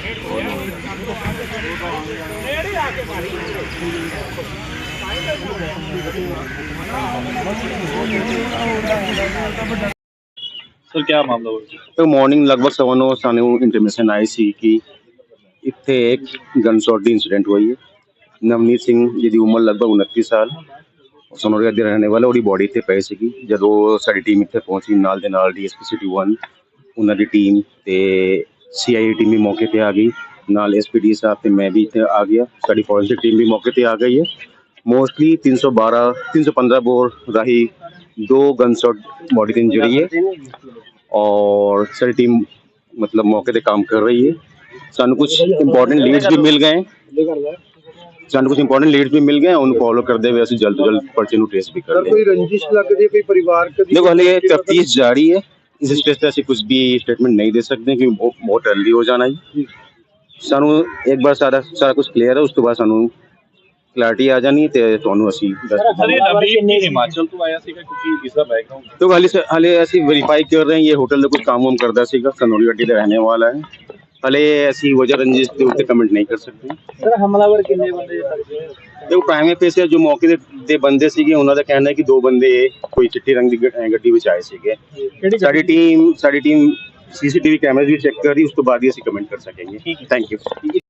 Sir ਕੀ ਮਾਮਲਾ ਹੋਇਆ? ਤੇ ਮਾਰਨਿੰਗ ਲਗਭਗ ਸਵਾ ਨੌ ਸਾਨੂੰ ਇੰਟੀਮੇਸ਼ਨ ਆਈ ਸੀ ਕਿ ਇੱਥੇ ਇੱਕ ਗਨ ਸ਼ਾਟ ਦੀ ਇੰਸੀਡੈਂਟ ਹੋਈ ਹੈ। ਨਵਨੀਤ ਸਿੰਘ ਜਿਹਦੀ ਉਮਰ ਲਗਭਗ 29 ਸਾਲ। ਸੋਨੋਰੀਆ ਦੇ ਰਹਿਣ ਵਾਲਾ, ਉਹਦੀ ਬੋਡੀ ਇੱਥੇ ਪਈ ਸੀਗੀ। ਜਦੋਂ ਸਾਡੀ ਟੀਮ ਇੱਥੇ ਪਹੁੰਚੀ, ਨਾਲ ਦੇ ਨਾਲ ਡੀਐਸਪੀ ਸਿਟੀ 1 ਉਹਨਾਂ ਦੀ ਟੀਮ ਤੇ ਸੀਆਈਏ ਟੀਮ ਵੀ ਮੌਕੇ ਤੇ ਆ ਗਈ ਨਾਲ ਐਸਪੀਡੀ ਸਾਹਿਬ ਤੇ ਮੈਂ ਵੀ ਇੱਥੇ ਆ ਗਿਆ ਸਾਡੀ ਫੋਰੈਂਸਿਕ ਟੀਮ ਵੀ ਮੌਕੇ ਤੇ ਆ ਗਈ ਹੈ ਮੋਸਟਲੀ 312 315 ਬੋਰ ਰਾਹੀਂ ਦੋ ਗਨ ਸ਼ਾਟ ਬੋਡੀ ਤੇ ਇੰਜਰੀ ਹੈ और सारी टीम मतलब मौके पे काम कर रही है ਸਾਨੂੰ ਕੁਝ ਇੰਪੋਰਟੈਂਟ ਲੀਡਸ ਵੀ ਮਿਲ ਗਏ ਸਾਨੂੰ ਕੁਝ ਇੰਪੋਰਟੈਂਟ ਲੀਡਸ ਵੀ ਮਿਲ ਗਏ ਉਹਨੂੰ ਫੋਲੋ ਕਰਦੇ ਹੋਏ ਅਸੀਂ ਜਲਦ ਤੋਂ ਜਲਦ ਪਰਚੇ ਨੂੰ ਟ੍ਰੇਸ ਵੀ ਕਰ ਸਰ ਰਹੇ ਕੋਈ ਰੰਜਿਸ਼ ਲੱਗਦੀ ਹੈ ਕੋਈ ਪਰਿਵਾਰਕ ਦੀ ਦੇਖੋ ਹਲੇ ਤਫਤੀਸ਼ ਜਾਰੀ ਹੈ ਇਸ ਸਟੇਜ ਤੇ ਅਸੀਂ ਕੁਝ ਵੀ ਸਟੇਟਮੈਂਟ ਨਹੀਂ ਦੇ ਸਕਦੇ ਕਿ ਬਹੁਤ ਅਰਲੀ ਹੋ ਜਾਣਾ ਜੀ। ਸਾਨੂੰ ਇੱਕ ਵਾਰ ਸਾਰਾ ਸਾਰਾ ਕੁਝ ਕਲੀਅਰ ਹੈ ਉਸ ਤੋਂ ਬਾਅਦ ਸਾਨੂੰ ਕਲੈਰਿਟੀ ਆ ਜਾਣੀ ਤੇ ਤੁਹਾਨੂੰ ਅਸੀਂ ਹਾਲੇ ਅਸੀਂ ਵੈਰੀਫਾਈ ਕਰ ਰਹੇ ਹਾਂ ਇਹ ਹੋਟਲ ਦਾ ਕੁਝ ਕੰਮ ਕਰਦਾ ਸੀਗਾ ਕਨੋਰੀ ਅੱਡੀ ਦਾ ਰਹਿਣੇ ਵਾਲਾ ਹੈ। ਹਾਲੇ ਅਸੀਂ ਵਜ੍ਹਾ ਰੰਜਿਸ਼ ਦੇ ਉੱਤੇ ਕਮੈਂਟ ਨਹੀਂ ਕਰ ਸਕਦੇ। ਸਰ ਹਮਲਾਵਰ ਕਿੰਨੇ ਬੰਦੇ ਦੇਖੋ ਪ੍ਰਾਈਮੇ ਫੇਸ ਜੋ ਮੌਕੇ ਦੇ ਦੇ ਬੰਦੇ ਸੀਗੇ ਉਹਨਾਂ ਦਾ ਕਹਿਣਾ ਹੈ ਕਿ ਦੋ ਬੰਦੇ ਕੋਈ ਚਿੱਟੀ ਰੰਗ ਦੀ ਗ- ਗੱਡੀ ਵਿੱਚ ਆਏ ਸੀਗੇ। ਸਾਡੀ ਟੀਮ ਸਾਡੀ ਟੀਮ ਸੀਸੀਟੀਵੀ ਕੈਮਰੇ ਵੀ ਚੈੱਕ ਕਰ ਰਹੀ ਉਸ ਤੋਂ ਬਾਅਦ ਹੀ ਅਸੀਂ ਕਮੈਂਟ ਕਰ ਸਕਾਂਗੇ। Thank you